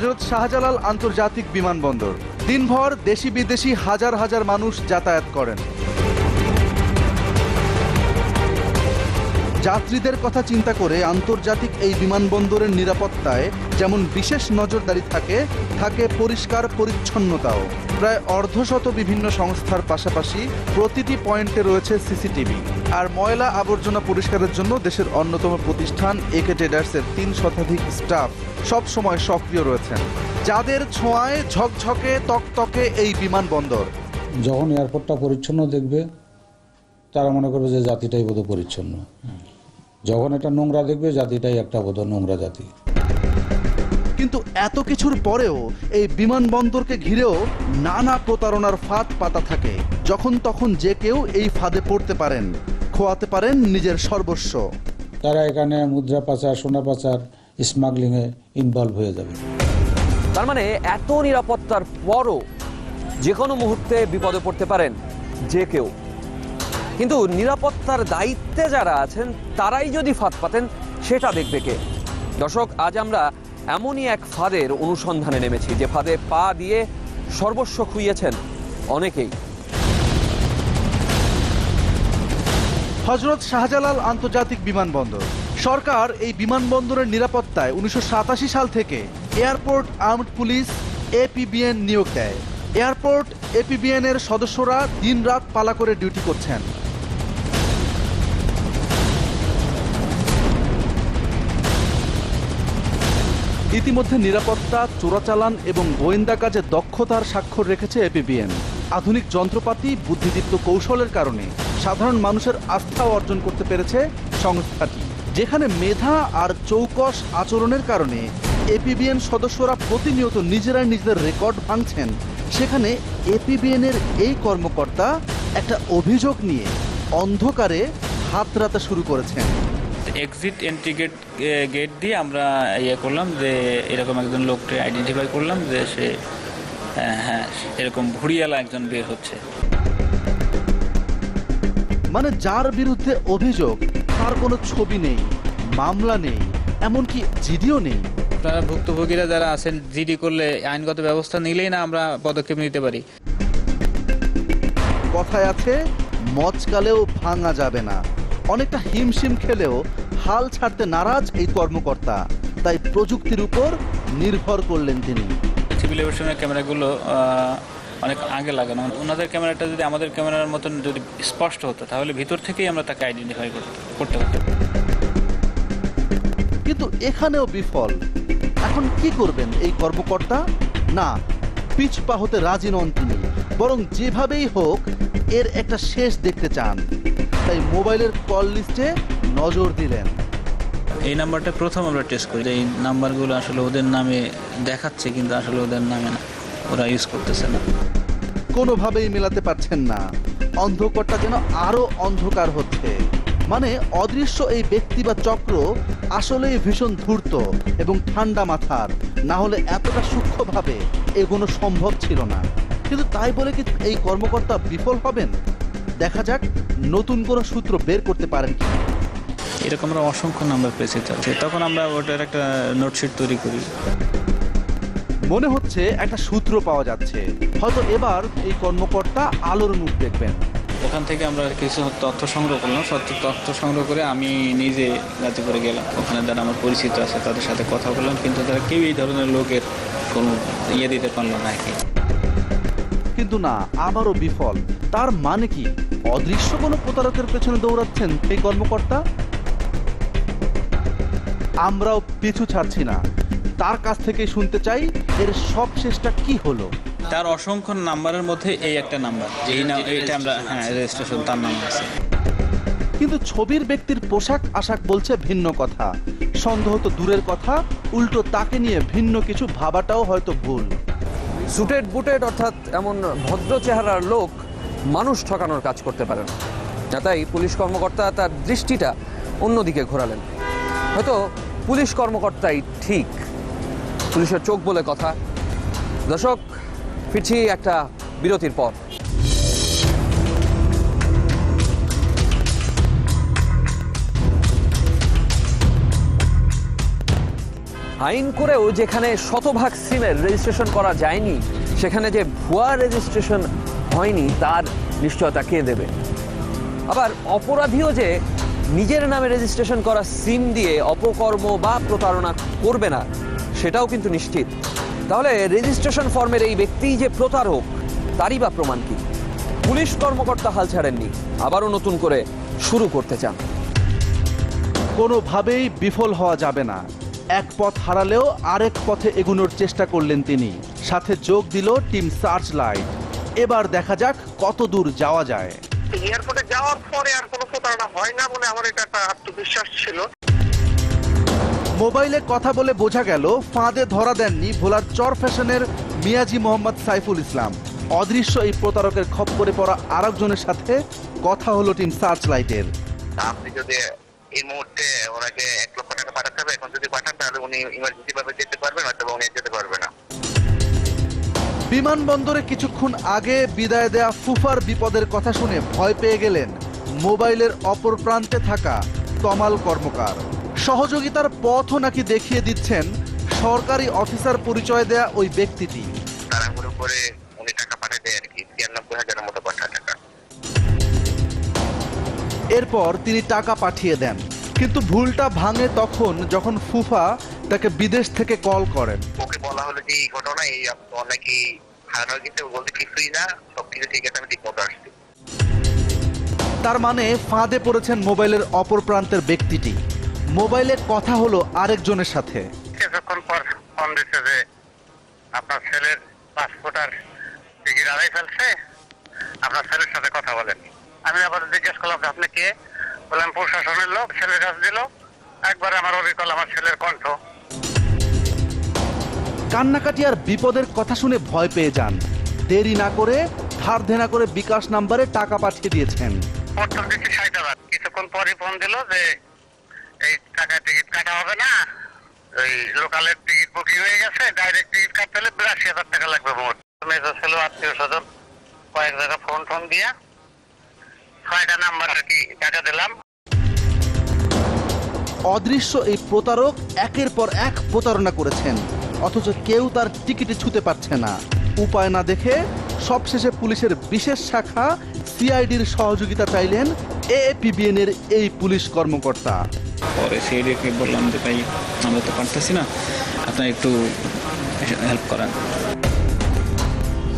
হজরত শাহজালাল আন্তর্জাতিক বিমানবন্দর। দিনভর দেশি বিদেশি হাজার হাজার মানুষ যাতায়াত করেন। যাত্রীদের কথা চিন্তা করে আন্তর্জাতিক এই বিমানবন্দরের নিরাপত্তায় যেমন বিশেষ নজরদারি থাকে থাকে পরিষ্কার পরিচ্ছন্নতাও। প্রায় অর্ধশত বিভিন্ন সংস্থার পাশাপাশি প্রতিটি পয়েন্টে রয়েছে সিসিটিভি। আর ময়লা আবর্জনা পরিষ্কারের জন্য দেশের অন্যতম প্রতিষ্ঠান একে ট্রেডার্সের তিন শতাধিক স্টাফ। সব সময় সক্রিয় রয়েছেন। যাদের ছোঁয়ায় ঝকঝকে তকতকে এই বিমানবন্দর। যখন এয়ারপোর্টটা পরিচ্ছন্ন দেখবে তারা মনে করবে যে জাতিটাই বোধ পরিচ্ছন্ন। যখন এটা নোংরা দেখবে জাতিটাই একটা বোধ নোংরা জাতি। কিন্তু এত কিছুর পরেও এই বিমানবন্দরকে ঘিরেও নানা প্রতারণার ফাঁদ পাতা থাকে। যখন তখন যে কেউ এই ফাঁদে পড়তে পারেন খোয়াতে পারেন নিজের সর্বস্ব। তারা এখানে মুদ্রা পাচার সোনা পাচার স্মাগলিংয়ে ইনভলভ হয়ে যাবে। তার মানে এত নিরাপত্তার পরও যে কোনো মুহূর্তে বিপদে পড়তে পারেন যে কেউ। কিন্তু নিরাপত্তার দায়িত্বে যারা আছেন তারাই যদি ফাঁদ পাতেন সেটা দেখবে কে? দর্শক আজ আমরা এমনই এক ফাঁদের অনুসন্ধানে নেমেছি যে ফাঁদে পা দিয়ে সর্বস্ব খুইয়েছেন অনেকেই। হজরত শাহজালাল আন্তর্জাতিক বিমানবন্দর। সরকার এই বিমানবন্দরের নিরাপত্তায় উনিশশো সাতাশি সাল থেকে এয়ারপোর্ট আর্মড পুলিশ এপিবিএন নিয়োগ দেয়। এয়ারপোর্ট এপিবিএন এর সদস্যরা দিনরাত পালা করে ডিউটি করছেন। ইতিমধ্যে নিরাপত্তা, চোরাচালান এবং গোয়েন্দা কাজে দক্ষতার স্বাক্ষর রেখেছে এপিবিএন। আধুনিক যন্ত্রপাতি, বুদ্ধিদীপ্ত কৌশলের কারণে সাধারণ মানুষের আস্থা অর্জন করতে পেরেছে সংস্থাটি। যেখানে মেধা আর চৌকস আচরণের কারণে এপিবিএন সদস্যরা প্রতিনিয়ত নিজেরাই নিজেদের রেকর্ড ভাঙছেন। সেখানে এপিবিএন এর এই কর্মকর্তা একটা অভিযোগ নিয়ে অন্ধকারে হাতরাতে শুরু করেছেন। এক্সিট এন্ট্রি গেট গেট দিয়ে আমরা ইয়ে করলাম যে এরকম একজন লোককে আইডেন্টিফাই করলাম যে সে হ্যাঁ এরকম ভুড়িয়ালা একজন বের হচ্ছে। মানে যার বিরুদ্ধে অভিযোগ তার কোনো ছবি নেই মামলা নেই এমনকি জিডিও নেই। আপনারা ভুক্তভোগীরা যারা আছেন জিডি করলে আইনগত ব্যবস্থা নিলেই না আমরা পদক্ষেপ নিতে পারি। কথায় আছে মচকালেও ভাঙা যাবে না। অনেকটা হিমশিম খেলেও হাল ছাড়তে নারাজ এই কর্মকর্তা। তাই প্রযুক্তির উপর নির্ভর করলেন তিনি। সিভিল এভিয়েশনের ক্যামেরাগুলো অনেক আগে লাগানো। ওনাদের ক্যামেরাটা যদি আমাদের ক্যামেরার মতন যদি স্পষ্ট হতো তাহলে ভিতর থেকেই আমরা তাকে আইডেন্টিফাই করতে করতে পারতাম। কিন্তু এখানেও বিফল। এখন কি করবেন এই কর্মকর্তা? না পিছপা হতে রাজি নন তিনি। বরং যেভাবেই হোক এর একটা শেষ দেখতে চান। তাই মোবাইলের কল লিস্টে নজর দিলেন। এই নাম্বারটা প্রথম আমরা টেস্ট করি যে এই নাম্বারগুলো আসলে ওদের নামে দেখাচ্ছে কিন্তু আসলে ওদের নামে না। ওরা ইউজ করতেছে না। কোনোভাবেই মেলাতে পারছেন না। অন্ধকারটা যেন আরও অন্ধকার হচ্ছে। মানে অদৃশ্য এই ব্যক্তি বা চক্র আসলেই ভীষণ ধূর্ত এবং ঠান্ডা মাথার। না হলে এতটা সূক্ষ্মভাবে এগোনো সম্ভব ছিল না। কিন্তু তাই বলে কি এই কর্মকর্তা বিফল হবেন? দেখা যাক নতুন কোনো সূত্র বের করতে পারেন কি এরকম আমরা অসংখ্য নাম্বার পেয়েছি তখন আমরা ওটার একটা নোটশিট তৈরি করি। মনে হচ্ছে একটা সূত্র পাওয়া যাচ্ছে। হয়তো এবার এই কর্মকর্তা আলোর মুখ দেখবেন। ওখান থেকে আমরা কিছু তথ্য সংগ্রহ করলাম। সত্য তথ্য সংগ্রহ করে আমি নিজে গাজীপুরে গেলাম। ওখানে যারা আমার পরিচিত আছে তাদের সাথে কথা বললাম। কিন্তু তারা কেউ এই ধরনের লোকের কোনো ইয়ে দিতে পারল না কি। কিন্তু না আবারও বিফল। তার মানে কি? অদৃশ্য কোনো প্রতারকের পেছনে দৌড়াচ্ছেন এই কর্মকর্তা? আমরাও পিছু ছাড়ছি না। তার কাছ থেকে শুনতে চাই এর সব শেষটা কি হলো? তার অসংখ্য নাম্বারের মধ্যে এই একটা নাম্বার। এই নাম এইটা আমরা হ্যাঁ রেজিস্ট্রেশন তার নাম আছে। কিন্তু ছবির ব্যক্তির পোশাক আশাক বলছে ভিন্ন কথা। সন্দেহ তো দূরের কথা উল্টো তাকে নিয়ে ভিন্ন কিছু ভাবাটাও হয়তো ভুল। সুটেড বুটেড অর্থাৎ এমন ভদ্র চেহারার লোক মানুষ ঠকানোর কাজ করতে পারে না। না তাই পুলিশ কর্মকর্তা তার দৃষ্টিটা অন্যদিকে ঘোরালেন। হয়তো পুলিশ কর্মকর্তাই ঠিক। পুলিশের চোখ বলে কথা। দর্শক, ফিরছি একটা বিরতির পর। আইন করেও যেখানে শতভাগ সিমের রেজিস্ট্রেশন করা যায়নি, সেখানে যে ভুয়া রেজিস্ট্রেশন হয়নি, তার নিশ্চয়তা কে দেবে? আবার অপরাধীও যে নিজের নামে রেজিস্ট্রেশন করা সিম দিয়ে অপকর্ম বা প্রতারণা করবে না সেটাও কিন্তু নিশ্চিত। তাহলে রেজিস্ট্রেশন ফর্মের এই ব্যক্তিই যে প্রতারক তারই বা প্রমাণ কি? পুলিশ কর্মকর্তা হাল ছাড়েননি আবারও নতুন করে শুরু করতে চান। কোনোভাবেই বিফল হওয়া যাবে না। এক পথ হারালেও আরেক পথে এগুনোর চেষ্টা করলেন তিনি। সাথে যোগ দিল টিম সার্চ লাইট এবার দেখা যাক কত দূর যাওয়া যায়। এয়ারপোর্টে যাওয়ার পরে আর কোনো প্রতারণা হয় না বলে আমার এটা একটা আত্মবিশ্বাস ছিল। মোবাইলে কথা বলে বোঝা গেল ফাঁদে ধরা দেননি ভোলার চর ফ্যাশনের মিয়াজি মোহাম্মদ সাইফুল ইসলাম। অদৃশ্য এই প্রতারকের খপ্পরে পড়া আরেকজনের সাথে কথা হলো টিম সার্চ লাইটের আপনি যদি এই মুহূর্তে ওনাকে এক লক্ষ টাকা পাঠাতে হবে এখন যদি পাঠান তাহলে উনি ইমার্জেন্সি ভাবে যেতে পারবেন হয়তো বা উনি যেতে পারবে না। বিমানবন্দরে কিছুক্ষণ আগে বিদায় দেয়া ফুফার বিপদের কথা শুনে ভয় পেয়ে গেলেন মোবাইলের অপর প্রান্তে থাকা তমাল কর্মকার। সহযোগিতার পথও নাকি দেখিয়ে দিচ্ছেন সরকারি অফিসার পরিচয় দেয়া ওই ব্যক্তিটি। তাড়াহুড়ো করে উনি টাকা পাঠাতে আর কি ছিয়ানব্বই হাজারের মতো টাকা। এরপর তিনি টাকা পাঠিয়ে দেন কিন্তু ভুলটা ভাঙে তখন যখন ফুফা তাকে বিদেশ থেকে কল করেন। ওকে বলা হলো যে এই ঘটনা এই অনেকে হারানো গেছে ও বলতে কিছুই না সবকিছু ঠিক আছে আমি ঠিক মতো আসছি। তার মানে ফাঁদে পড়েছেন মোবাইলের অপর প্রান্তের ব্যক্তিটি। মোবাইলে কথা হলো আরেকজনের সাথে। কিছুক্ষণ পর ফোন দিচ্ছে যে আপনার ছেলের পাসপোর্ট আর টিকিট আড়াই ফেলছে আপনার ছেলের সাথে কথা বলেন। আমি আবার জিজ্ঞেস করলাম আপনি কে? বললাম প্রশাসনের লোক ছেলের কাছে দিল। একবার আমার অবিকল আমার ছেলের কণ্ঠ। কান্নাকাটি আর বিপদের কথা শুনে ভয় পেয়ে যান। দেরি না করে ধার ধেনা করে বিকাশ নাম্বারে টাকা পাঠিয়ে দিয়েছেন। প্রথম দিচ্ছি হায়দ্রাবাদ কিছুক্ষণ পরে ফোন দিল যে এই টাকা টিকিট কাটা হবে না। ওই লোকালের টিকিট বুকিং হয়ে গেছে ডাইরেক্ট টিকিট কাটতে হলে বিরাশি হাজার টাকা লাগবে মোট। মেজর ছিল আত্মীয় স্বজন, কয়েক জায়গা ফোন টোন দিয়া ছয়টা নাম্বার আর কি টাকা দিলাম। অদৃশ্য এই প্রতারক একের পর এক প্রতারণা করেছেন, অথচ কেউ তার টিকিটে ছুতে পারছে না। উপায় না দেখে সবশেষে পুলিশের বিশেষ শাখা সিআইডির সহযোগিতা চাইলেন এপিবিএন এর এই পুলিশ কর্মকর্তা। পরে সিআইডিকে বললাম যে ভাই আমরা তো পারতেছি না। আপনার একটু হেল্প করান।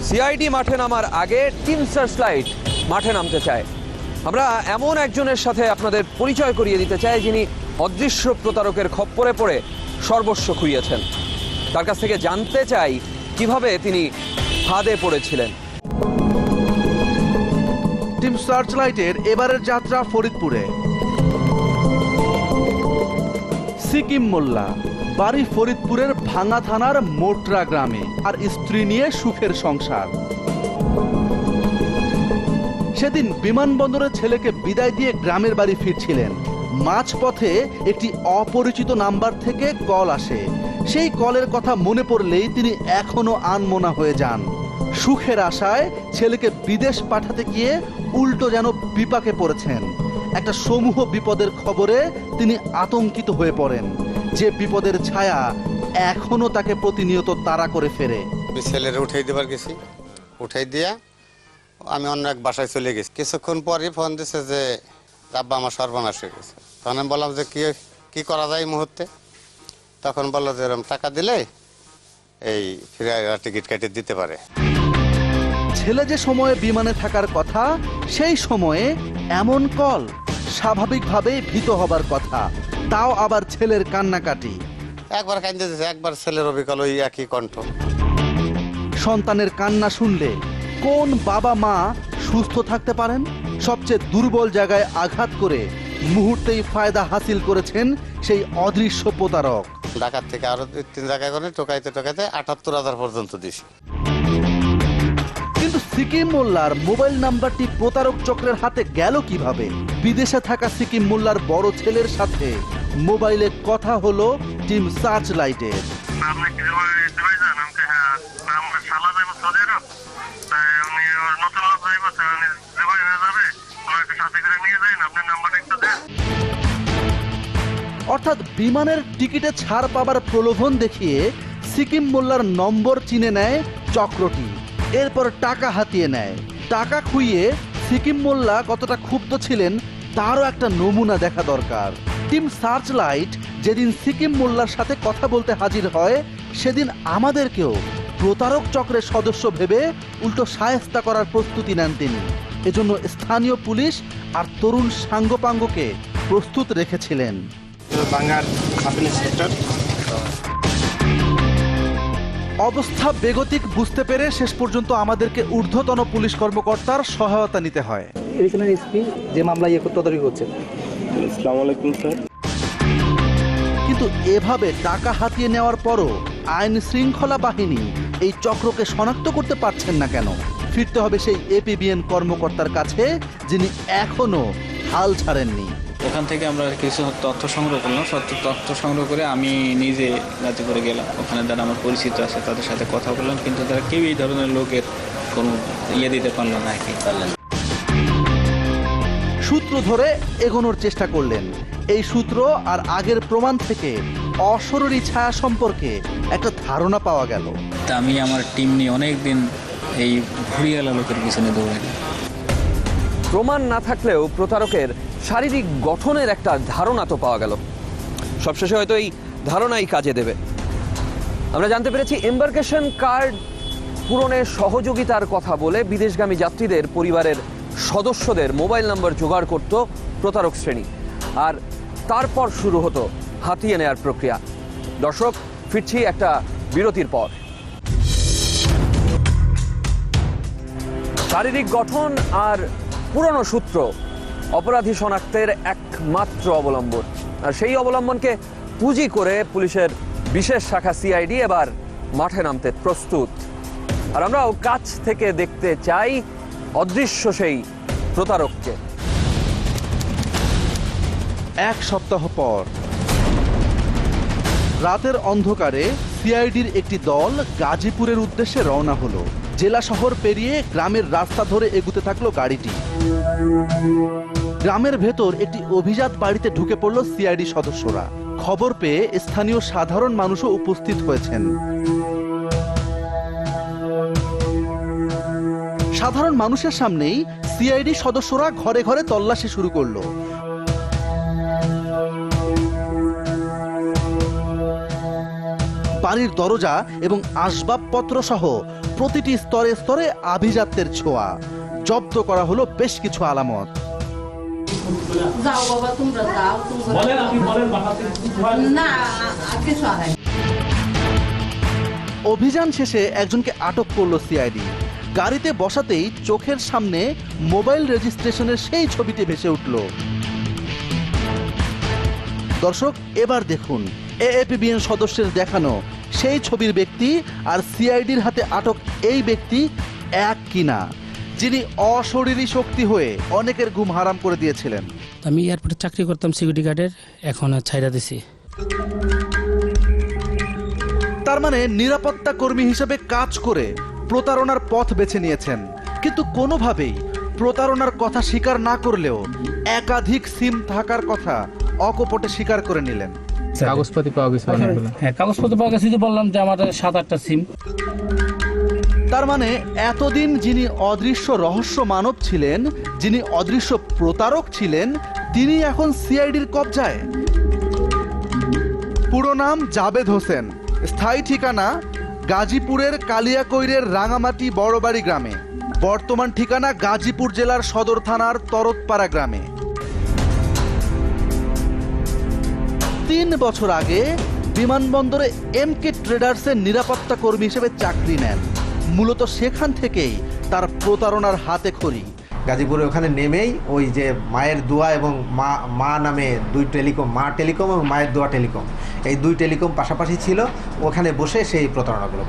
সিআইডি মাঠে নামার আগে টিম সার্চ লাইট মাঠে নামতে চায়। আমরা এমন একজনের সাথে আপনাদের পরিচয় করিয়ে দিতে চাই যিনি অদৃশ্য প্রতারকের খপ্পরে পড়ে সর্বস্ব খুইয়েছেন। তার কাছ থেকে জানতে চাই কীভাবে তিনি ফাঁদে পড়েছিলেন। টিম সার্চ লাইটের এবারের যাত্রা ফরিদপুরে। সিকিম মোল্লা, বাড়ি ফরিদপুরের ভাঙা থানার মোটরা গ্রামে, আর স্ত্রী নিয়ে সুখের সংসার। সেদিন বিমানবন্দরে ছেলেকে বিদায় দিয়ে গ্রামের বাড়ি ফিরছিলেন। মাঝপথে একটি অপরিচিত নাম্বার থেকে কল আসে। সেই কলের কথা মনে পড়লেই তিনি এখনও আনমনা হয়ে যান। সুখের আশায় ছেলেকে বিদেশ পাঠাতে গিয়ে উল্টো যেন বিপাকে পড়েছেন। একটা সমূহ বিপদের খবরে তিনি আতঙ্কিত হয়ে পড়েন। যে বিপদের ছায়া এখনও তাকে প্রতিনিয়ত তাড়া করে ফেরে। ছেলের উঠাই দেবার গেছি। উঠাই দিয়া আমি অন্য এক বাসায় চলে গেছি। কিছুক্ষণ পরই ফোন দিছে যে আব্বা আমার সর্বনাশ হয়ে গেছে। তখন আমি বললাম যে কি কি করা যায় এই মুহূর্তে? তখন বলল যে এরকম টাকা দিলে এই ফিরে টিকিট কেটে দিতে পারে। ছেলে যে সময়ে বিমানে থাকার কথা সেই সময়ে এমন কল স্বাভাবিকভাবেই ভীত হবার কথা। তাও আবার ছেলের কান্নাকাটি। একবার কান্দে দিয়েছে একবার ছেলের অবিকল ওই একই কণ্ঠ। সন্তানের কান্না শুনলে কোন বাবা মা সুস্থ থাকতে পারেন? সবচেয়ে দুর্বল জায়গায় আঘাত করে মুহূর্তেই ফায়দা হাসিল করেছেন সেই অদৃশ্য প্রতারক। ঢাকার থেকে আরও তিন জায়গায় করে টোকাইতে টোকাইতে আটাত্তর হাজার পর্যন্ত দিছি। সিকিম মোল্লার মোবাইল নাম্বারটি প্রতারক চক্রের হাতে গেল কীভাবে? বিদেশে থাকা সিকিম মোল্লার বড় ছেলের সাথে। মোবাইলে কথা হলো টিম সার্চ লাইটের হ্যাঁ অর্থাৎ বিমানের টিকিটে ছাড় পাবার প্রলোভন দেখিয়ে সিকিম মোল্লার নম্বর চিনে নেয় চক্রটি। এরপর টাকা হাতিয়ে নেয়। টাকা খুইয়ে সিকিম মোল্লা কতটা ক্ষুব্ধ ছিলেন, তারও একটা নমুনা দেখা দরকার। টিম সার্চ লাইট যেদিন সিকিম মোল্লার সাথে কথা বলতে হাজির হয়, সেদিন আমাদেরকেও প্রতারক চক্রের সদস্য ভেবে উল্টো সায়স্তা করার প্রস্তুতি নেন তিনি। এজন্য স্থানীয় পুলিশ আর তরুণ সাঙ্গপাঙ্গকে প্রস্তুত রেখেছিলেন। ইন্সপেক্টর অবস্থা বেগতিক বুঝতে পেরে শেষ পর্যন্ত আমাদেরকে ঊর্ধ্বতন পুলিশ কর্মকর্তার সহায়তা নিতে হয়। এখানে এসপি যে মামলা ইয়ে তদারকি করছে। আসসালামু আলাইকুম স্যার। কিন্তু এভাবে টাকা হাতিয়ে নেওয়ার পরও আইন শৃঙ্খলা বাহিনী এই চক্রকে শনাক্ত করতে পারছেন না কেন? ফিরতে হবে সেই এপিবিএন কর্মকর্তার কাছে যিনি এখনও হাল ছাড়েননি। ওখান থেকে আমরা কিছু তথ্য সংগ্রহ করলাম। সত্য তথ্য সংগ্রহ করে আমি নিজে গাজীপুরে গেলাম। ওখানে যারা আমার পরিচিত আছে তাদের সাথে কথা বললাম। কিন্তু তারা কেউ এই ধরনের লোকের কোনো ইয়ে দিতে পারল না আর কি। সূত্র ধরে এগোনোর চেষ্টা করলেন। এই সূত্র আর আগের প্রমাণ থেকে অশরীরী ছায়া সম্পর্কে একটা ধারণা পাওয়া গেল। তা আমি আমার টিম নিয়ে অনেক দিন এই ঘুরিয়ালা লোকের পিছনে দৌড়াই প্রমাণ না থাকলেও প্রতারকের শারীরিক গঠনের একটা ধারণা তো পাওয়া গেল। সবশেষে হয়তো এই ধারণাই কাজে দেবে। আমরা জানতে পেরেছি এম্বার্কেশন কার্ড পূরণে সহযোগিতার কথা বলে বিদেশগামী যাত্রীদের পরিবারের সদস্যদের মোবাইল নম্বর জোগাড় করত প্রতারক শ্রেণি। আর তারপর শুরু হতো হাতিয়ে নেয়ার প্রক্রিয়া। দর্শক, ফিরছি একটা বিরতির পর। শারীরিক গঠন আর পুরনো সূত্র অপরাধী শনাক্তের একমাত্র অবলম্বন। আর সেই অবলম্বনকে পুঁজি করে পুলিশের বিশেষ শাখা সিআইডি এবার মাঠে নামতে প্রস্তুত। আর আমরাও কাছ থেকে দেখতে চাই অদৃশ্য সেই প্রতারককে। এক সপ্তাহ পর। রাতের অন্ধকারে সিআইডির একটি দল গাজীপুরের উদ্দেশ্যে রওনা হলো। জেলা শহর পেরিয়ে গ্রামের রাস্তা ধরে এগুতে থাকল গাড়িটি। গ্রামের ভেতর একটি অভিজাত বাড়িতে ঢুকে পড়ল সিআইডি সদস্যরা। খবর পেয়ে স্থানীয় সাধারণ মানুষও উপস্থিত হয়েছেন। সাধারণ মানুষের সামনেই সিআইডি সদস্যরা ঘরে ঘরে তল্লাশি শুরু করল। বাড়ির দরজা এবং আসবাবপত্র সহ প্রতিটি স্তরে স্তরে আভিজাত্যের ছোঁয়া। জব্দ করা হলো বেশ কিছু আলামত। যাও বাবা তোমরা যাও তোমরা না কিছু আর অভিযান শেষে একজনকে আটক করল সিআইডি। গাড়িতে বসাতেই চোখের সামনে মোবাইল রেজিস্ট্রেশনের সেই ছবিটি ভেসে উঠল। দর্শক এবার দেখুন এএপিবিএন সদস্যের দেখানো সেই ছবির ব্যক্তি আর সিআইডির হাতে আটক এই ব্যক্তি এক কিনা। যিনি অশরীরী শক্তি হয়ে অনেকের ঘুম হারাম করে দিয়েছিলেন। আমি এয়ারপোর্টে চাকরি করতাম সিকিউরিটি গার্ডের এখন আর ছাইরা দিছি। তার মানে নিরাপত্তা কর্মী হিসেবে কাজ করে প্রতারণার পথ বেছে নিয়েছেন। কিন্তু কোনোভাবেই প্রতারণার কথা স্বীকার না করলেও একাধিক সিম থাকার কথা অকপটে স্বীকার করে নিলেন। কাগজপাতি পাওয়া গেছে অনেকগুলো হ্যাঁ কাগজপত্র পাওয়া গেছে যে বললাম যে আমার সাত আটটা সিম। তার মানে এতদিন যিনি অদৃশ্য রহস্য মানব ছিলেন, যিনি অদৃশ্য প্রতারক ছিলেন, তিনি এখন সিআইডির কবজায়। পুরো নাম জাবেদ হোসেন, স্থায়ী ঠিকানা গাজীপুরের কালিয়াকৈরের রাঙামাটি বড়বাড়ি গ্রামে। বর্তমান ঠিকানা গাজীপুর জেলার সদর থানার তরতপাড়া গ্রামে। তিন বছর আগে বিমানবন্দরে এম কে ট্রেডার্সের নিরাপত্তা কর্মী হিসেবে চাকরি নেন। মূলত সেখান থেকেই তার প্রতারণার হাতে খড়ি। গাজীপুরে ওখানে নেমেই ওই যে মায়ের দোয়া এবং মা মা নামে দুই টেলিকম মা টেলিকম এবং মায়ের দোয়া টেলিকম। এই দুই টেলিকম পাশাপাশি ছিল ওখানে বসে সেই প্রতারণাগুলো।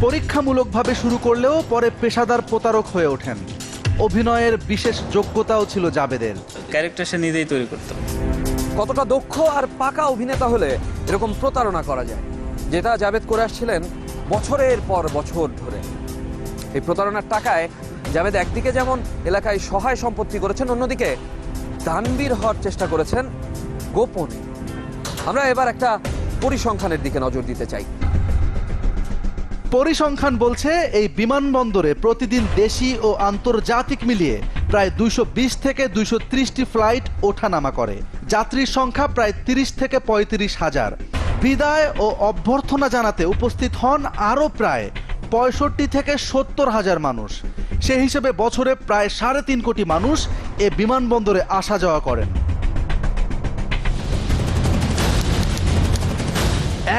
পরীক্ষামূলকভাবে শুরু করলেও পরে পেশাদার প্রতারক হয়ে ওঠেন। অভিনয়ের বিশেষ যোগ্যতাও ছিল জাবেদের। ক্যারেক্টার সে নিজেই তৈরি করত। কতটা দক্ষ আর পাকা অভিনেতা হলে এরকম প্রতারণা করা যায়? যেটা জাভেদ করে আসছিলেন বছরের পর বছর ধরে। এই প্রতারণার টাকায় জাভেদ একদিকে যেমন এলাকায় সহায় সম্পত্তি করেছেন, অন্যদিকে দানবীর হওয়ার চেষ্টা করেছেন গোপনে। আমরা এবার একটা পরিসংখ্যানের দিকে নজর দিতে চাই। পরিসংখ্যান বলছে, এই বিমানবন্দরে প্রতিদিন দেশি ও আন্তর্জাতিক মিলিয়ে প্রায় দুইশো বিশ থেকে দুইশো ফ্লাইট ওঠানামা করে। যাত্রীর সংখ্যা প্রায় তিরিশ থেকে পঁয়ত্রিশ হাজার। বিদায় ও অভ্যর্থনা জানাতে উপস্থিত হন আরও প্রায় পঁয়ষট্টি থেকে সত্তর হাজার মানুষ। সে হিসেবে বছরে প্রায় সাড়ে তিন কোটি মানুষ এ বিমানবন্দরে আসা যাওয়া করেন।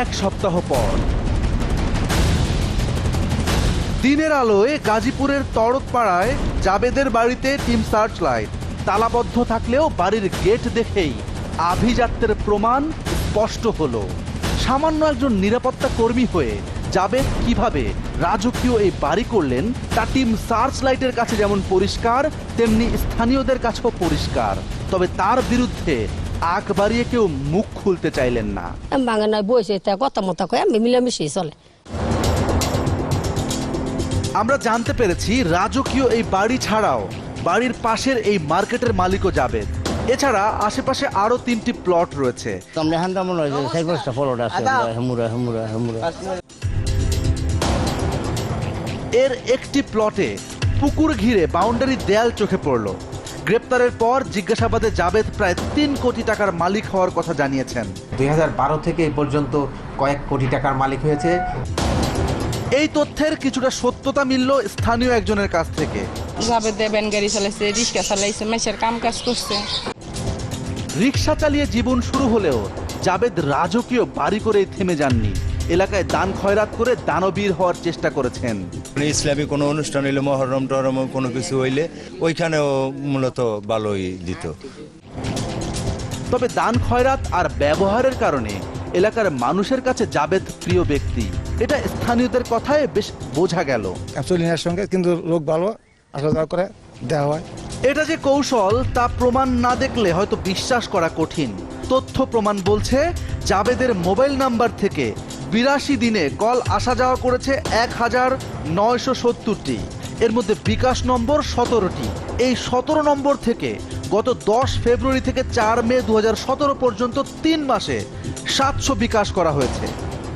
এক সপ্তাহ পর। দিনের আলোয় গাজীপুরের তরতপাড়ায় জাবেদের বাড়িতে টিম সার্চ লাইট তালাবদ্ধ থাকলেও বাড়ির গেট দেখেই আভিজাত্যের প্রমাণ স্পষ্ট হলো। সামান্য একজন নিরাপত্তা কর্মী হয়ে জাবেদ কীভাবে? রাজকীয় এই বাড়ি করলেন তা টিম সার্চ লাইটের কাছে যেমন পরিষ্কার তেমনি স্থানীয়দের কাছেও পরিষ্কার। তবে তার বিরুদ্ধে আখ বাড়িয়ে কেউ মুখ খুলতে চাইলেন না। বাঙানায় বসে তা কথা মতো কয়ে চলে। আমরা জানতে পেরেছি রাজকীয় এই বাড়ি ছাড়াও বাড়ির পাশের এই মার্কেটের মালিকও যাবেন। এছাড়া আশেপাশে আরও তিনটি প্লট রয়েছে। এর একটি প্লটে পুকুর ঘিরে বাউন্ডারি দেয়াল চোখে পড়ল। গ্রেপ্তারের পর জিজ্ঞাসাবাদে জাবেদ প্রায় তিন কোটি টাকার মালিক হওয়ার কথা জানিয়েছেন। দুই হাজার বারো থেকে এই পর্যন্ত কয়েক কোটি টাকার মালিক হয়েছে। এই তথ্যের কিছুটা সত্যতা মিলল স্থানীয় একজনের কাছ থেকে। যাবে দেবেন গাড়ি চালাইছে রিক্সা চালাইছে মেসের কাম কাজ করছে। রিক্সা চালিয়ে জীবন শুরু হলেও জাবেদ রাজকীয় বাড়ি করেই থেমে যাননি। এলাকায় দান খয়রাত করে দানবীর হওয়ার চেষ্টা করেছেন। মানে ইসলামী কোনো অনুষ্ঠান হইলে মহরম টহরম কোনো কিছু হইলে ওইখানেও মূলত ভালোই দিত। তবে দান খয়রাত আর ব্যবহারের কারণে এলাকার মানুষের কাছে জাবেদ প্রিয় ব্যক্তি। এটা স্থানীয়দের কথায় বেশ বোঝা গেল। সঙ্গে কিন্তু লোক ভালো আসা যাওয়া করে দেওয়া হয়। এটা যে কৌশল, তা প্রমাণ না দেখলে হয়তো বিশ্বাস করা কঠিন। তথ্য প্রমাণ বলছে, জাবেদের মোবাইল নাম্বার থেকে বিরাশি দিনে কল আসা যাওয়া করেছে এক হাজার নয়শো সত্তরটি। এর মধ্যে বিকাশ নম্বর সতেরোটি। এই সতেরো নম্বর থেকে গত দশ ফেব্রুয়ারি থেকে চার মে দু হাজার সতেরো পর্যন্ত তিন মাসে সাতশো বিকাশ করা হয়েছে।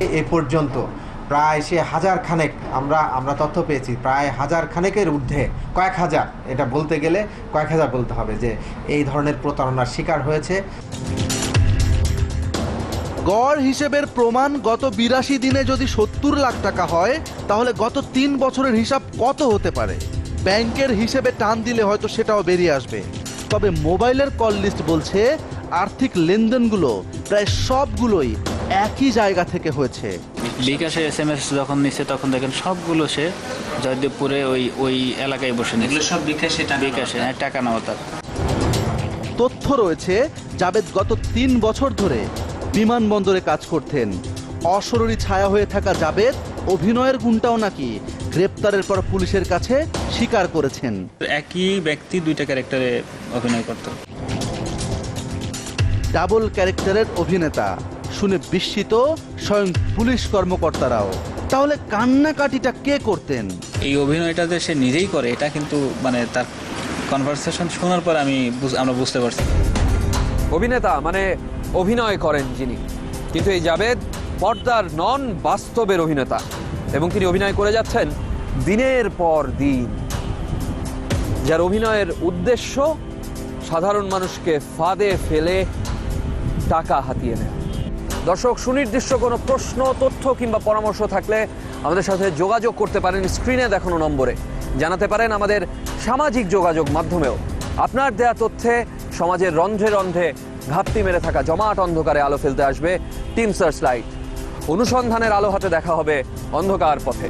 এ- এ পর্যন্ত প্রায় সে হাজার খানেক আমরা আমরা তথ্য পেয়েছি, প্রায় হাজার খানেকের ঊর্ধ্বে, কয়েক হাজার, এটা বলতে গেলে কয়েক হাজার বলতে হবে যে এই ধরনের প্রতারণার শিকার হয়েছে। গড় হিসেবের প্রমাণ গত বিরাশি দিনে যদি সত্তর লাখ টাকা হয়, তাহলে গত তিন বছরের হিসাব কত হতে পারে? ব্যাংকের হিসেবে টান দিলে হয়তো সেটাও বেরিয়ে আসবে। তবে মোবাইলের কল লিস্ট বলছে, আর্থিক লেনদেনগুলো প্রায় সবগুলোই একই জায়গা থেকে হয়েছে। বিকাশে এস এম এস যখন নিচ্ছে তখন দেখেন সবগুলো সে জয়দেবপুরে ওই ওই এলাকায় বসে নিচ্ছে সব বিকাশে বিকাশে হ্যাঁ টাকা নেওয়া তার। তথ্য রয়েছে জাবেদ গত তিন বছর ধরে বিমানবন্দরে কাজ করতেন। অশরীরী ছায়া হয়ে থাকা জাবেদ অভিনয়ের গুণটাও নাকি গ্রেপ্তারের পর পুলিশের কাছে স্বীকার করেছেন। একই ব্যক্তি দুইটা ক্যারেক্টারে অভিনয় করতো। ডাবল ক্যারেক্টারের অভিনেতা। শুনে বিস্মিত স্বয়ং পুলিশ কর্মকর্তারাও। তাহলে কান্নাকাটিটা কে করতেন? এই অভিনয়টা যে সে নিজেই করে এটা কিন্তু মানে তার কনভারসেশন শোনার পর আমি বুঝ- আমরা বুঝতে পারছি। অভিনেতা মানে অভিনয় করেন যিনি। কিন্তু এই জাবেদ পর্দার নন বাস্তবের অভিনেতা। এবং তিনি অভিনয় করে যাচ্ছেন দিনের পর দিন। যার অভিনয়ের উদ্দেশ্য সাধারণ মানুষকে ফাঁদে ফেলে টাকা হাতিয়ে নেয় দর্শক, সুনির্দিষ্ট কোনো প্রশ্ন, তথ্য কিংবা পরামর্শ থাকলে আমাদের সাথে যোগাযোগ করতে পারেন স্ক্রিনে দেখানো নম্বরে। জানাতে পারেন আমাদের সামাজিক যোগাযোগ মাধ্যমেও। আপনার দেয়া তথ্যে সমাজের রন্ধ্রে রন্ধ্রে ঘাপটি মেরে থাকা জমাট অন্ধকারে আলো ফেলতে আসবে টিম সার্চ লাইট অনুসন্ধানের আলো হাতে দেখা হবে অন্ধকার পথে।